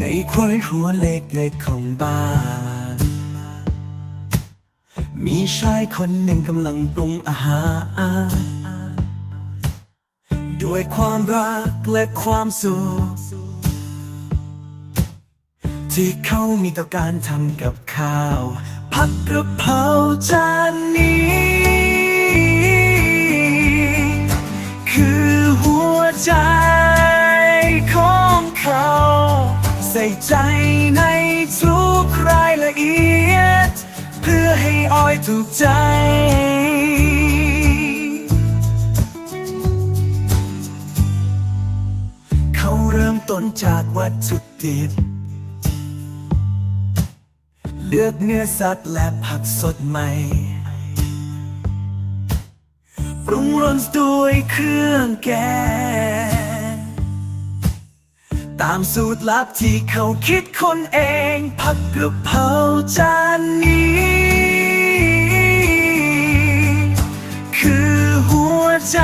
ในครัวหัวเล็กๆของบ้าน มีชายคนหนึ่งกำลังปรุงอาหาร ด้วยความรักและความสุข ที่เขามีต่อการทำกับข้าว ผัดกระเพราจานนี้ ใจในทุกรายละเอียด เพื่อให้ออยถูกใจ เขาเริ่มต้นจากวัตถุดิบเลือกเนื้อสัตว์และผักสดใหม่ปรุงรสด้วยเครื่องแกง ตามสูตรลับที่เขาคิดคนเอง ผักกระเพราจานนี้ คือหัวใจ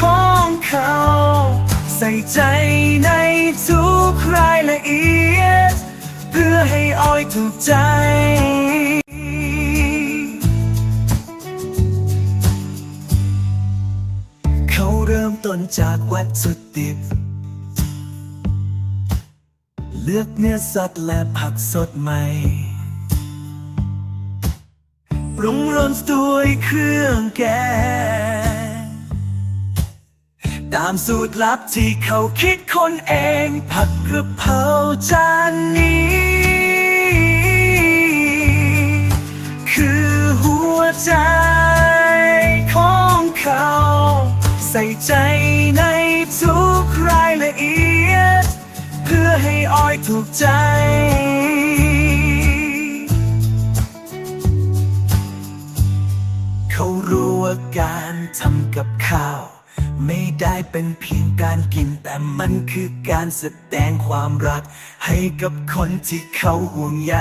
ของเขา ใส่ใจในทุกรายละเอียด เพื่อให้ออยถูกใจเขาเริ่มต้นจากวัตถุดิบ เลือกเนื้อสัตว์และผักสดใหม่ ปรุงรสด้วยเครื่องแกง ตามสูตรลับที่เขาคิดคนเอง ผักกระเพราจานนี้ คือหัวใจของเขา ใส่ใจ อยถูกใจ เขารู้ว่าการทำกับข้าว ไม่ได้เป็นเพียงการกินแต่มันคือการแสดงความรัก ให้กับคนที่เขาห่วงใย